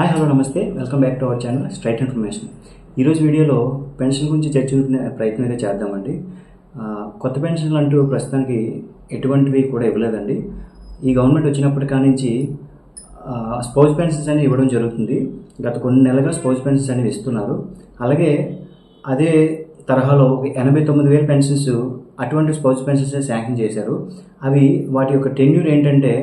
Hi hello నమస్తే. Welcome back to our channel straight information ఈరోజు వీడియోలో పెన్షన్ గురించి చర్చించుకునే ప్రయత్నం అయితే చేద్దామండి. కొత్త పెన్షన్లు అంటూ ప్రస్తుతానికి ఎటువంటివి కూడా ఇవ్వలేదండి. ఈ గవర్నమెంట్ వచ్చినప్పటి నుంచి స్పౌజ్ పెన్షన్స్ అనేవి ఇవ్వడం జరుగుతుంది. గత కొన్ని నెలలుగా స్పౌజ్ పెన్షన్స్ అనేవి ఇస్తున్నారు. అలాగే అదే తరహాలో ఎనభై తొమ్మిది వేల పెన్షన్స్ అటువంటి స్పౌజ్ పెన్షన్స్ శాంక్షన్ చేశారు. అవి వాటి యొక్క టెన్యూర్ ఏంటంటే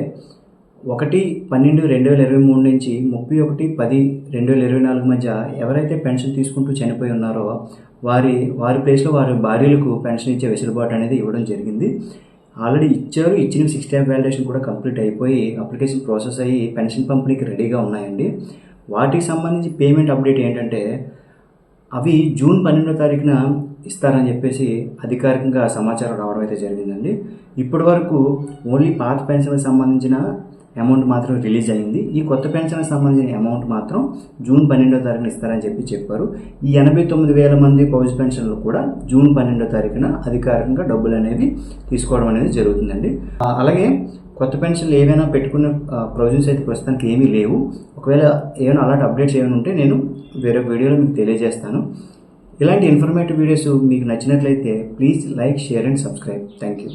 ఒకటి పన్నెండు రెండు వేల ఇరవై మూడు నుంచి ముప్పై ఒకటి పది రెండు వేల ఇరవై నాలుగు మధ్య ఎవరైతే పెన్షన్ తీసుకుంటూ చనిపోయి ఉన్నారో వారి వారి ప్లేస్లో వారి భార్యలకు పెన్షన్ ఇచ్చే వెసులుబాటు అనేది ఇవ్వడం జరిగింది. ఆల్రెడీ ఇచ్చారు ఇచ్చిన సిక్స్ టైప్ వ్యాలిడేషన్ కూడా కంప్లీట్ అయిపోయి అప్లికేషన్ ప్రాసెస్ అయ్యి పెన్షన్ పంపిణీకి రెడీగా ఉన్నాయండి. వాటికి సంబంధించి పేమెంట్ అప్డేట్ ఏంటంటే అవి జూన్ పన్నెండో తారీఖున ఇస్తారని చెప్పేసి అధికారికంగా సమాచారం రావడం అయితే జరిగిందండి. ఇప్పటి వరకు ఓన్లీ పాత పెన్షన్కి సంబంధించిన అమౌంట్ మాత్రం రిలీజ్ అయింది. ఈ కొత్త పెన్షన్కి సంబంధించిన అమౌంట్ మాత్రం జూన్ పన్నెండో తారీఖున ఇస్తారని చెప్పి చెప్పారు. ఈ ఎనభై తొమ్మిది వేల మంది పౌజ్ పెన్షన్లు కూడా జూన్ పన్నెండో తారీఖున అధికారికంగా డబ్బులు అనేవి తీసుకోవడం అనేది జరుగుతుందండి. అలాగే కొత్త పెన్షన్లు ఏవైనా పెట్టుకున్న ప్రొవిజన్స్ అయితే ప్రస్తుతానికి ఏమీ లేవు. ఒకవేళ ఏమైనా అలాంటి అప్డేట్స్ ఏమైనా ఉంటే నేను వేరే వీడియోలో మీకు తెలియజేస్తాను. ఇలాంటి ఇన్ఫర్మేటివ్ వీడియోస్ మీకు నచ్చినట్లయితే please like share and subscribe. Thank you